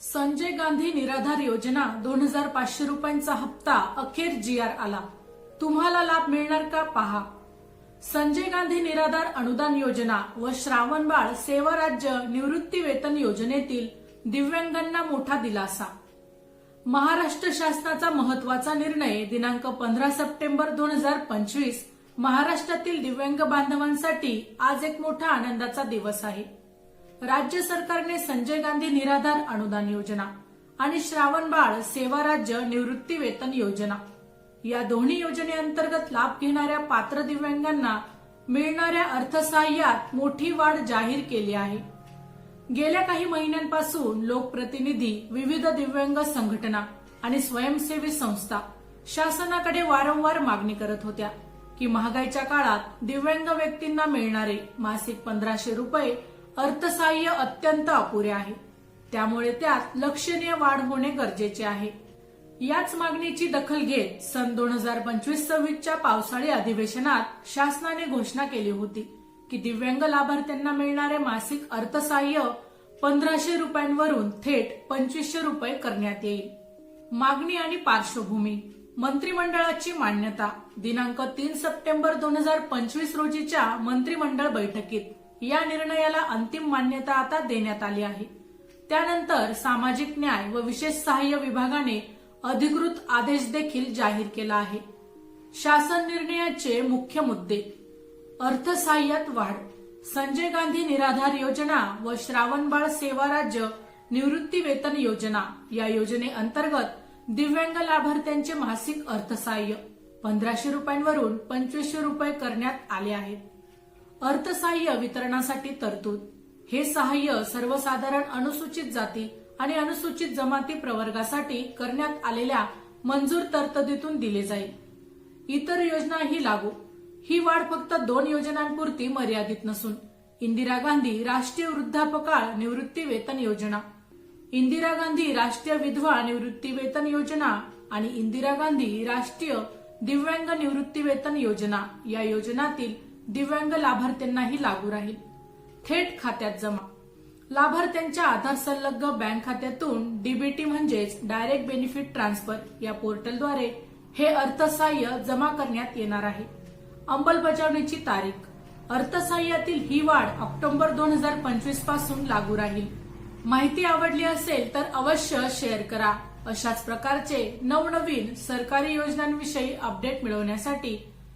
संजय गांधी निराधार योजना दोन हजार पाचशे रुपयांचा हप्ता अखेर जी आर आला. तुम्हाला लाभ मिळणार का? पहा. संजय गांधी निराधार अनुदान योजना व श्रावणबाळ सेवा राज्य निवृत्ती वेतन योजनेतील दिव्यांगांना मोठा दिलासा. महाराष्ट्र शासनाचा महत्त्वाचा निर्णय दिनांक पंधरा सप्टेंबर दोन हजार पंचवीस महाराष्ट्रातील दिव्यांग बांधवांसाठी आज एक मोठा आनंदाचा दिवस आहे. राज्य सरकारने संजय गांधी निराधार अनुदान योजना आणि श्रावणबाळ सेवा राज्य निवृत्ती वेतन योजना. या दोन्ही योजनेअंतर्गत लाभ घेणाऱ्या पात्र दिव्यांगांना मिळणाऱ्या अर्थसहाय्यात मोठी वाढ जाहीर केली आहे. गेल्या काही महिन्यांपासून लोकप्रतिनिधी विविध दिव्यांग संघटना आणि स्वयंसेवी संस्था शासनाकडे वारंवार मागणी करत होत्या की महागाईच्या काळात दिव्यांग व्यक्तींना मिळणारे मासिक पंधराशे रुपये अर्थसाह्य अत्यंत अपुरे आहे. त्यामुळे त्यात लक्षणीय वाढ होणे गरजेचे आहे. याच मागणीची दखल घेत सन दोन हजार पंचवीस सव्वीसच्या पावसाळी अधिवेशनात शासनाने घोषणा केली होती की दिव्यांग लाभार्थ्यांना मिळणारे मासिक अर्थसाह्य पंधराशे रुपयांवरून थेट पंचवीसशे रुपये करण्यात येईल. मागणी आणि पार्श्वभूमी मंत्रिमंडळाची मान्यता दिनांक तीन सप्टेंबर दोन हजार पंचवीस रोजीच्या मंत्रिमंडळ बैठकीत. या निर्णयाला अंतिम मान्यता आता देण्यात आली आहे. त्यानंतर सामाजिक न्याय व विशेष सहाय्य विभागाने अधिकृत आदेश देखील जाहीर केला आहे. शासन निर्णयाचे मुख्य मुद्दे. अर्थसहाय्यात वाढ. संजय गांधी निराधार योजना व श्रावणबाळ सेवा राज्य निवृत्ती वेतन योजना या योजनेअंतर्गत दिव्यांग लाभार्थ्यांचे मासिक अर्थसहाय्य पंधराशे रुपयांवरून पंचवीसशे रुपये करण्यात आले आहेत. अर्थसहाय्य वितरणासाठी तरतूद. हे सहाय्य सर्वसाधारण अनुसूचित जाती आणि अनुसूचित जमाती प्रवर्गासाठी करण्यात आलेल्या मंजूर तरतुदीतून दिले जाईल. इतर योजनाही लागू. ही वाढ फक्त दोन योजनांपुरती मर्यादित नसून इंदिरा गांधी राष्ट्रीय वृद्धापकाळ निवृत्ती वेतन योजना इंदिरा गांधी राष्ट्रीय विधवा निवृत्ती वेतन योजना आणि इंदिरा गांधी राष्ट्रीय दिव्यांग निवृत्ती वेतन योजना या योजनातील दिव्यांग लाभार्थ्यांनाही लागू राहील. थेट खात्यात जमा. लाभार्थ्यांच्या आधार संलग्न बँक खात्यातून डीबीटी म्हणजेच डायरेक्ट बेनिफिट ट्रान्सफर या पोर्टलद्वारे हे अर्थसहाय्य जमा करण्यात येणार आहे. अंमलबजावणीची तारीख. अर्थसहाय्यातील ही वाढ ऑक्टोबर दोन हजार पंचवीसपासून लागू राहील. माहिती आवडली असेल तर अवश्य शेअर करा. अशाच प्रकारचे नवनवीन सरकारी योजनांविषयी अपडेट मिळवण्यासाठी